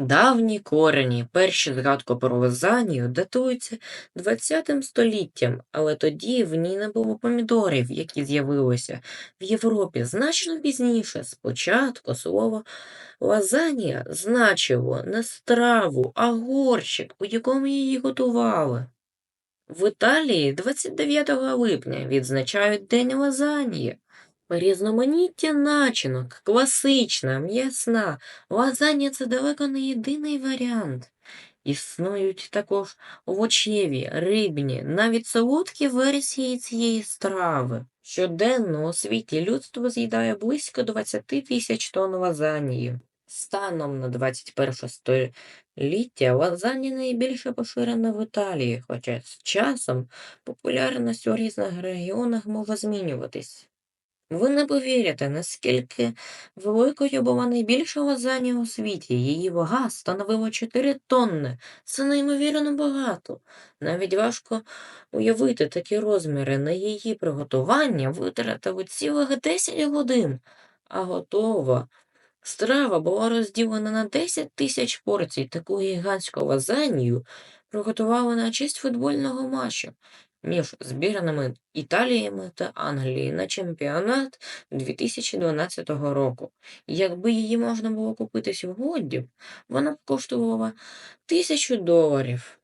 Давні корені, перші згадки про лазанью датуються ХХ століттям, але тоді в ній не було помідорів, які з'явилися в Європі значно пізніше. Спочатку слово лазанія значило не страву, а горщик, у якому її готували. В Італії 29 липня відзначають День лазаньї. Різноманіття начинок, класична, м'ясна. Лазанья – це далеко не єдиний варіант. Існують також овочеві, рибні, навіть солодкі версії цієї страви. Щоденно у світі людство з'їдає близько 20 тисяч тонн лазаньї. Станом на 21 століття лазанья найбільше поширена в Італії, хоча з часом популярність у різних регіонах може змінюватись. Ви не повірите, наскільки великою була найбільша лазанья у світі. Її вага становила 4 тонни. Це неймовірно багато. Навіть важко уявити такі розміри. На її приготування витратили цілих 10 годин, а готова страва була розділена на 10 тисяч порцій. Таку гігантську лазанью приготували на честь футбольного матчу між збірними Італіями та Англії на чемпіонат 2012 року. Якби її можна було купити сьогодні, вона б коштувала тисячу доларів.